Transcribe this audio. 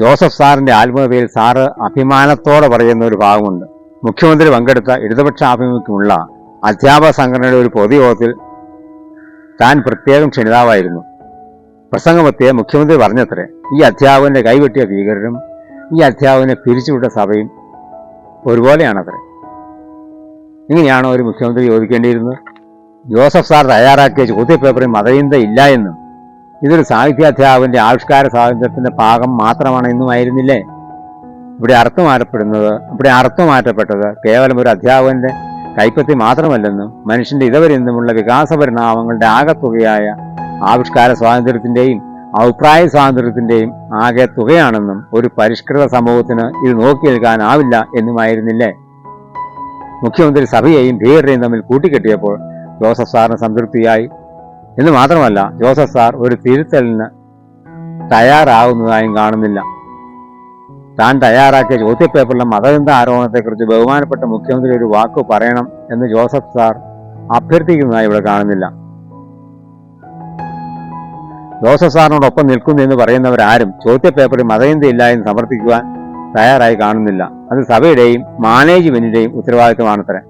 Joseph സാറിന്റെ ആത്മകഥയിൽ sir അഭിമാനത്തോടെ പറയുന്ന ഒരു ഭാഗമുണ്ട്. മുഖ്യമന്ത്രി പങ്കെടുത്ത ഇടതുപക്ഷ ആഭിമുഖ്യമുള്ള അധ്യാപക സംഘടനയുടെ ഒരു പൊതുയോഗത്തിൽ താൻ പ്രത്യേകം ക്ഷണിതാവായിരുന്നു. പ്രസംഗമത്തെ മുഖ്യമന്ത്രി പറഞ്ഞത്രേ ഈ അധ്യാപകന്റെ കൈവെട്ടിയ ഭീകരരും ഈ അധ്യാപകനെ പിരിച്ചുവിട്ട സഭയും ഒരുപോലെയാണത്രേ. ഇങ്ങനെയാണോ ഒരു മുഖ്യമന്ത്രി ചോദിക്കേണ്ടിയിരുന്നത്? ജോസഫ് സാർ തയ്യാറാക്കിയ ചോദ്യപേപ്പറിൽ മതചിന്ത ഇല്ല എന്നും ഇതൊരു സാഹിത്യാധ്യാപകന്റെ ആവിഷ്കാര സ്വാതന്ത്ര്യത്തിന്റെ ഭാഗം മാത്രമാണ് എന്നുമായിരുന്നില്ലേ ഇവിടെ അർത്ഥമാറ്റപ്പെടുന്നത് ഇവിടെ അർത്ഥമാറ്റപ്പെട്ടത് കേവലം ഒരു അധ്യാപകന്റെ കൈപ്പത്തി മാത്രമല്ലെന്നും മനുഷ്യന്റെ ഇതവരെന്നുമുള്ള വികാസ പരിണാമങ്ങളുടെ ആകെത്തുകയായ ആവിഷ്കാര സ്വാതന്ത്ര്യത്തിന്റെയും അഭിപ്രായ സ്വാതന്ത്ര്യത്തിന്റെയും ആകെ തുകയാണെന്നും ഒരു പരിഷ്കൃത സമൂഹത്തിന് ഇത് നോക്കി നിൽക്കാനാവില്ല എന്നുമായിരുന്നില്ലേ മുഖ്യമന്ത്രി സഭയെയും ഭീകരരെയും തമ്മിൽ കൂട്ടിക്കെട്ടിയപ്പോൾ ജോസഫ് സാറിന് സംതൃപ്തിയായി. എന്ന് മാത്രമല്ല ജോസഫ് സാർ ഒരു തിരുത്തലിന് തയ്യാറാവുന്നതായും കാണുന്നില്ല. താൻ തയ്യാറാക്കിയ ചോദ്യപേപ്പറിലെ മതബന്ധ ആരോപണത്തെക്കുറിച്ച് ബഹുമാനപ്പെട്ട മുഖ്യമന്ത്രി ഒരു വാക്ക് പറയണം എന്ന് ജോസഫ് സാർ അഭ്യർത്ഥിക്കുന്നതായി ഇവിടെ കാണുന്നില്ല. ജോസഫ് സാറിനോടൊപ്പം നിൽക്കുന്നു എന്ന് പറയുന്നവരാരും ചോദ്യപേപ്പറിൽ മതചിന്തയില്ല എന്ന് സമർത്ഥിക്കുവാൻ തയ്യാറായി കാണുന്നില്ല. അത് സഭയുടെയും മാനേജ്മെന്റിന്റെയും ഉത്തരവാദിത്തമാണത്രേ